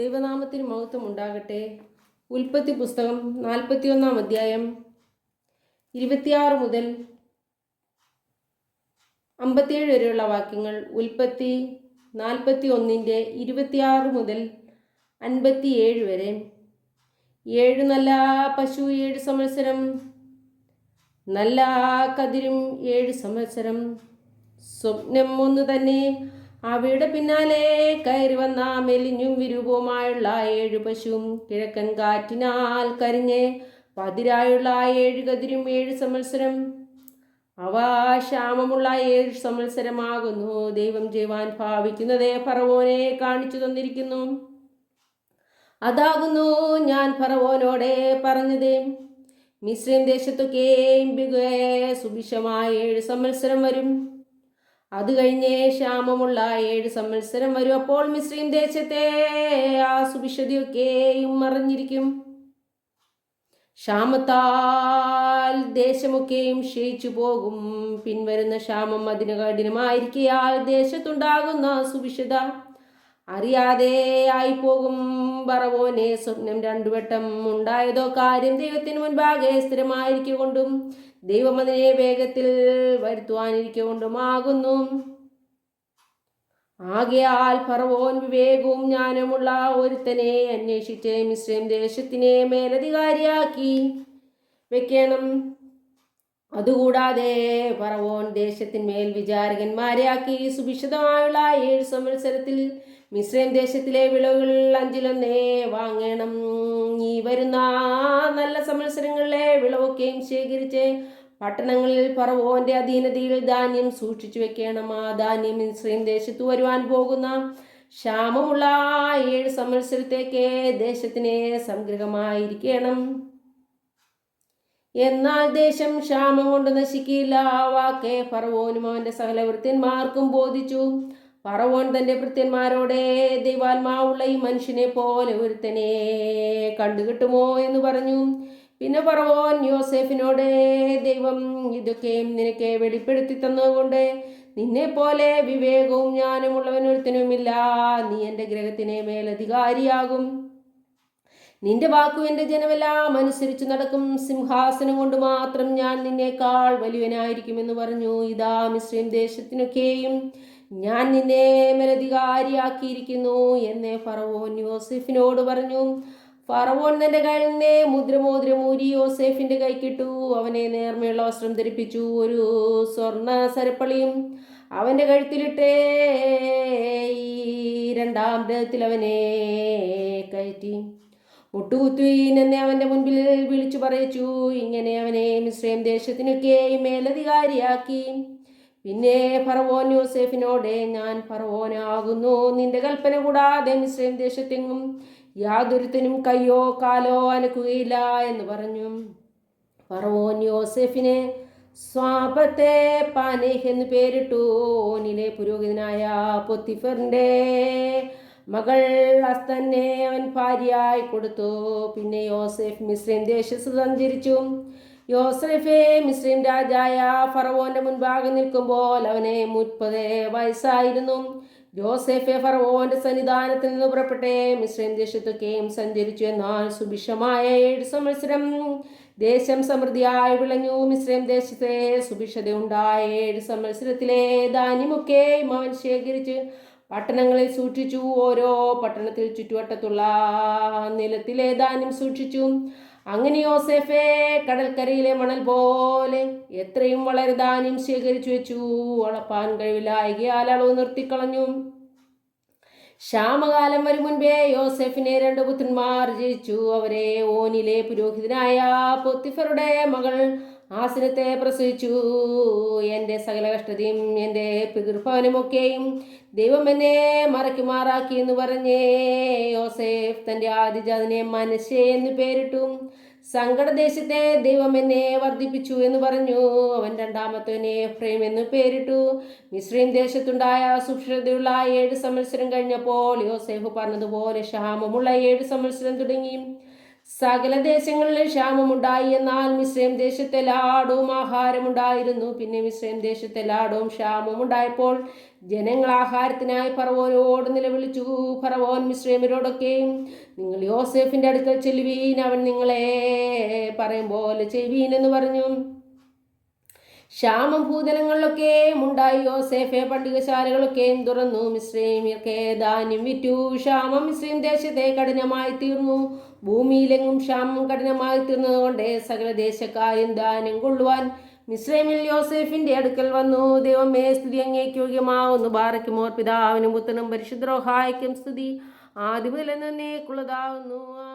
ദൈവനാമത്തിന് മഹത്വം ഉണ്ടാകട്ടെ. ഉൽപ്പത്തി പുസ്തകം നാൽപ്പത്തിയൊന്നാം അധ്യായം ഇരുപത്തിയാറ് മുതൽ അമ്പത്തിയേഴ് വരെയുള്ള വാക്യങ്ങൾ ഉൽപ്പത്തി നാൽപ്പത്തി ഒന്നിന്റെ ഇരുപത്തിയാറ് മുതൽ അൻപത്തിയേഴ് വരെ. ഏഴ് നല്ല പശു ഏഴ് സംവത്സരം. നല്ല കതിരും ഏഴ് സംവത്സരം. സ്വപ്നം ഒന്ന് തന്നെ അവയുടെ പിന്നാലെ കയറി വന്ന മെലിഞ്ഞും വിരൂപവുമായുള്ള ഏഴ് പശുവും കിഴക്കൻ കാറ്റിനാൽ കരിഞ്ഞ് പതിരായുള്ള ഏഴ് കതിരും ഏഴ് സംവത്സരം. അവ ക്ഷാമമുള്ള ഏഴ് സംവത്സരമാകുന്നു. ദൈവം ചെയ്യുവാൻ ഭാവിക്കുന്നതേ ഫറവോനെ കാണിച്ചു തന്നിരിക്കുന്നു. അതാകുന്നു ഞാൻ ഫറവോനോടെ പറഞ്ഞത്. മിശ്രം ദേശത്തൊക്കെയും ബിഗുവേ സുഭിക്ഷമായ ഏഴ് സംവത്സരം വരും. അത് കഴിഞ്ഞേ ക്ഷാമമുള്ള ഏഴ് സംവത്സരം വരും. അപ്പോൾ മിശ്രീം ദേശത്തെ ആ സുഭിക്ഷതയൊക്കെയും മറിഞ്ഞിരിക്കും. ക്ഷാമത്താൽ ദേശമൊക്കെയും ക്ഷയിച്ചു പോകും. പിൻവരുന്ന ക്ഷാമം അതിന് കഠിനമായിരിക്കയാൽ ദേശത്തുണ്ടാകുന്ന സുഭിക്ഷത അറിയാതെ പോകും പറവോനെ. സ്വപ്നം രണ്ടു വട്ടം ഉണ്ടായതോ കാര്യം ദൈവത്തിന് മുൻപാകെ സ്ഥിരമായിരിക്കൊണ്ടും ദൈവം അതിനെ വേഗത്തിൽ വരുത്തുവാനിരിക്കൊണ്ടുമാകുന്നു ആകയാൽ പറവോൻ വിവേകവും ജ്ഞാനമുള്ള ഒരുത്തനെ അന്വേഷിച്ച് മിശ്രം ദേശത്തിനെ മേലധികാരിയാക്കി വെക്കണം. അതുകൂടാതെ പറവോൻ ദേശത്തിന്മേൽ വിചാരകന്മാരെ ആക്കി സുഭിക്ഷിതമായുള്ള ഏഴ് സംവത്സരത്തിൽ മിശ്രം ദേശത്തിലെ വിളവുകൾ അഞ്ചിലൊന്നേ വാങ്ങണം. ഈ വരുന്ന നല്ല സംവത്സരങ്ങളിലെ വിളവൊക്കെയും ശേഖരിച്ച് പട്ടണങ്ങളിൽ പറവോന്റെ അധീനതയിൽ ധാന്യം സൂക്ഷിച്ചു വെക്കണം. ആ ധാന്യം മിശ്രം ദേശത്ത് വരുവാൻ പോകുന്ന ക്ഷാമമുള്ള ഏഴ് സംവത്സരത്തേക്ക് ദേശത്തിന് സംഗ്രഹമായിരിക്കണം. എന്നാൽ ദേശം ക്ഷാമം കൊണ്ട് നശിക്കില്ല. ആ വാക്കേ ഫറവോനും സകല വൃത്യന്മാർക്കും ബോധിച്ചു. ഫറവോൻ തന്റെ ഭൃത്യന്മാരോടെ ദൈവാത്മാവുള്ള ഈ മനുഷ്യനെ പോലെ ഒരുത്തനെ കണ്ടുകിട്ടുമോ എന്ന് പറഞ്ഞു. പിന്നെ പറവോൻ യോസെഫിനോട് ദൈവം ഇതൊക്കെയും നിനക്ക് വെളിപ്പെടുത്തി തന്നതുകൊണ്ട് നിന്നെ പോലെ വിവേകവും ജ്ഞാനമുള്ളവൻ ഒരുത്തനുമില്ല നീ എന്റെ ഗ്രഹത്തിനെ മേലധികാരിയാകും. നിന്റെ വാക്കു എന്റെ ജനമെല്ലാം അനുസരിച്ച് നടക്കും. സിംഹാസനം കൊണ്ട് മാത്രം ഞാൻ നിന്നേക്കാൾ വലിയവനായിരിക്കുമെന്ന് പറഞ്ഞു. ഇതാ മിശ്രീം ദേശത്തിനൊക്കെയും ഞാൻ നിന്നെ മേലധികാരിയാക്കിയിരിക്കുന്നു എന്ന് ഫറവോൻ യോസെഫിനോട് പറഞ്ഞു. ഫറവോൻ തന്റെ കയ്യിൽ നിന്ന് മുദ്രമോദ്രം ഊരി കൈക്കിട്ടു അവനെ നേർമയുള്ള വസ്ത്രം ധരിപ്പിച്ചു. ഒരു സ്വർണ സരപ്പളിയും അവന്റെ കഴുത്തിലിട്ടേ രണ്ടാം രഥത്തിൽ അവനെ കയറ്റി. മുട്ടുകുത്തുവീൻ എന്നെ അവന്റെ മുൻപിൽ വിളിച്ചു പറയിച്ചു. ഇങ്ങനെ അവനെ മിശ്രയും ദേശത്തിനൊക്കെ മേലധികാരിയാക്കി. പിന്നെ ഫറവോൻ യൂസഫിനോട് ഞാൻ ഫറവോനാകുന്നു. നിന്റെ കൽപ്പന കൂടാതെ മിശ്രയും ദേശത്തെങ്ങും യാതൊരുത്തനും കയ്യോ കാലോ അനക്കുകയില്ല എന്ന് പറഞ്ഞു. ഫറവോൻ യോസെഫിനെ സ്വാപത്തെ പാനേഹ് എന്ന് പേരിട്ടു. ഓനിലെ പുരോഹിതനായ പൊത്തിഫറിന്റെ മകൾ അസ്തന്നെ അവൻ ഭാര്യയായി കൊടുത്തു. പിന്നെ യോസെഫ് മിശ്രീം ദേശത്ത് സഞ്ചരിച്ചു. യോസെഫെ മിശ്രീം രാജായ ഫറവോന്റെ മുൻപാകെ നിൽക്കുമ്പോൾ അവനെ മുപ്പത് വയസ്സായിരുന്നു. ജോസെഫെ ഫറവോന്റെ സന്നിധാനത്തിൽ നിന്ന് പുറപ്പെട്ടേ മിശ്രീം ദേശത്തൊക്കെയും സഞ്ചരിച്ചു എന്നാൽ സുഭിക്ഷമായ ഏഴ് സംവത്സരം ദേശം സമൃദ്ധിയായി വിളഞ്ഞു. മിശ്രീം ദേശത്തെ സുഭിക്ഷതയുണ്ടായ ഏഴ് സംവത്സരത്തിലെ ധാന്യമൊക്കെയും അവൻ ശേഖരിച്ച് പട്ടണങ്ങളിൽ സൂക്ഷിച്ചു ഓരോ പട്ടണത്തിൽ ചുറ്റുവട്ടത്തുള്ള നിലത്തിലെ ധാന്യം സൂക്ഷിച്ചു. അങ്ങനെ യോസെഫെ കടൽക്കരയിലെ മണൽ പോലെ എത്രയും വളരെ ധാന്യം ശേഖരിച്ചു വെച്ചു. അളപ്പാൻ കഴിവില്ലായകയാൽ അളവ് നിർത്തിക്കളഞ്ഞു. ക്ഷാമകാലം വരും മുൻപേ യോസെഫിനെ രണ്ട് പുത്രന്മാർ ജയിച്ചു. അവരെ ഓനിലെ പുരോഹിതനായ പൊത്തിഫറുടെ മകൾ ആസനത്തെ പ്രസവിച്ചു. എന്റെ സകല കഷ്ടതയും എന്റെ പിതൃഭവനുമൊക്കെയും ദൈവം എന്നെ മറക്കുമാറാക്കി എന്ന് പറഞ്ഞേ. യോസേഫ് തന്റെ ആദിജാതിനെ മനശ്ശേ എന്ന് പേരിട്ടു. സങ്കടദേശത്തെ ദൈവം എന്നെ വർദ്ധിപ്പിച്ചു എന്ന് പറഞ്ഞു. അവൻ രണ്ടാമത്തവനെ എഫ്രൈം എന്ന് പേരിട്ടു. മിശ്രീം ദേശത്തുണ്ടായ സുക്ഷതയുള്ള ഏഴ് സംവത്സരം കഴിഞ്ഞപ്പോൾ യോസേഫ് പറഞ്ഞതുപോലെ ക്ഷാമമുള്ള ഏഴ് സംവത്സരം തുടങ്ങി. സകല ദേശങ്ങളിലും ക്ഷാമമുണ്ടായി. എന്നാൽ മിശ്രയും ദേശത്തെ ലാടവും ആഹാരമുണ്ടായിരുന്നു. പിന്നെ മിശ്രയും ദേശത്തെ ലാടവും ക്ഷാമവും ഉണ്ടായപ്പോൾ ജനങ്ങൾ ആഹാരത്തിനായി ഫറവോനോട് നിലവിളിച്ചു. ഫറവോൻ മിശ്രമിരോടൊക്കെയും നിങ്ങൾ യോസേഫിന്റെ അടുക്കൽ ചെല്ലുവീൻ. അവൻ നിങ്ങളെ പറയും പോലെ ചെയ്യുവീൻ എന്ന് പറഞ്ഞു. ക്ഷാമം ഭൂതലങ്ങളിലൊക്കെയും ഉണ്ടായി യോസേഫെ പണ്ടികശാലകളൊക്കെയും തുറന്നു. മിശ്രൈമ്യർക്ക് ധാന്യം വിറ്റു. ക്ഷാമം മിശ്രീം ദേശത്തെ കഠിനമായി തീർന്നു. ഭൂമിയിലെങ്ങും ക്ഷാമം കഠിനമായി തീർന്നതുകൊണ്ട് സകല ദേശക്കാരും ധാന്യം കൊള്ളുവാൻ മിശ്രമിൽ യോസേഫിന്റെ അടുക്കൽ വന്നു. ദൈവമേ സ്തുതി അങ്ങേക്ക് യോഗ്യമാവുന്നു. ബാറയ്ക്കും പിതാവിനും പുത്തനും പരിശുദ്രോഹായ്ക്കും സ്തുതി. ആദ്യം മുതൽ എന്നേക്കുള്ളതാവുന്നു ആമീൻ